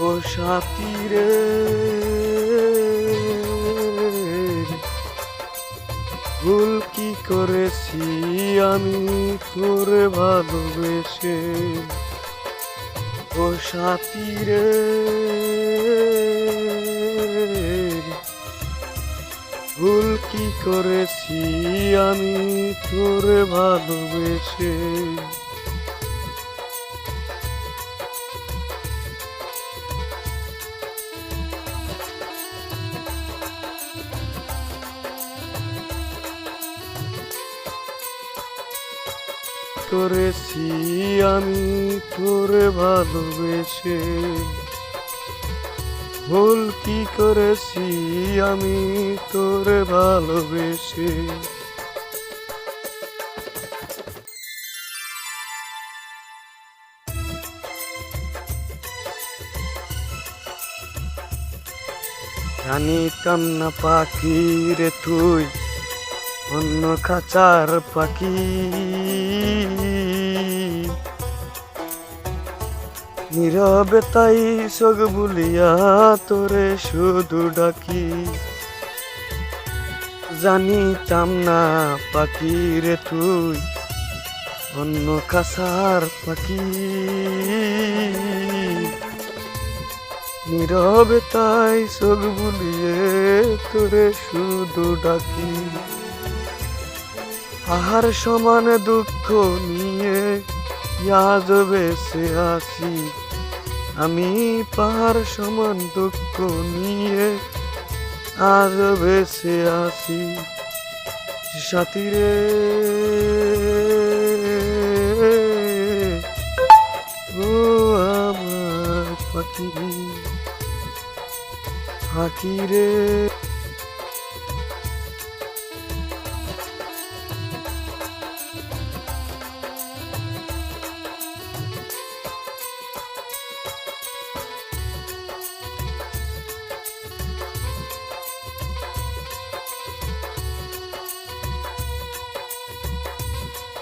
ও ভুল কি করেছি আমি তোরে ভালোবেসে? ও সাথী রে ভুল কি করেছি আমি তোরে ভালোবেসে? করেছি আমি তোরে ভালোবেসে। ভুল কি করেছি আমি তোরে ভালোবেসে। জানিতাম না পাখি রে তুই অন্য খাঁচার পাখি। নীরবে তাই সগ বলিয়া তোরে শুধু ডাকি। জানিতাম না পাখি রে তুই, অন্য খাসার পাখি। নীরবে তাই সগ বলিয়ে তোরে শুধু ডাকি। আহার সমান দুঃখ নিয়ে আজ বেসে আসি আমি পাহাড় সমান দুঃখ নিয়ে আজ বেসে আসি সাথী রে ও আমার পাখি পাখি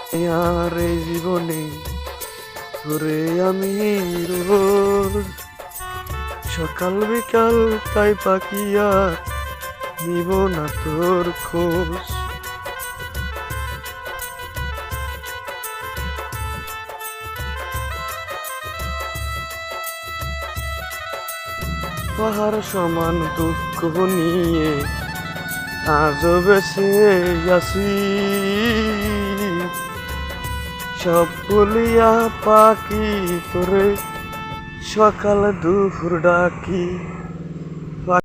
আর এই জীবনে ঘুরে আমি সকাল বিকাল তাই পাকিয়া নিব না তোর খোঁজ। পাহাড় সমান দুঃখ নিয়ে আজও বেসে আসি সব বলিয়া পাখি তোরে সকাল দুপুর ডাকি।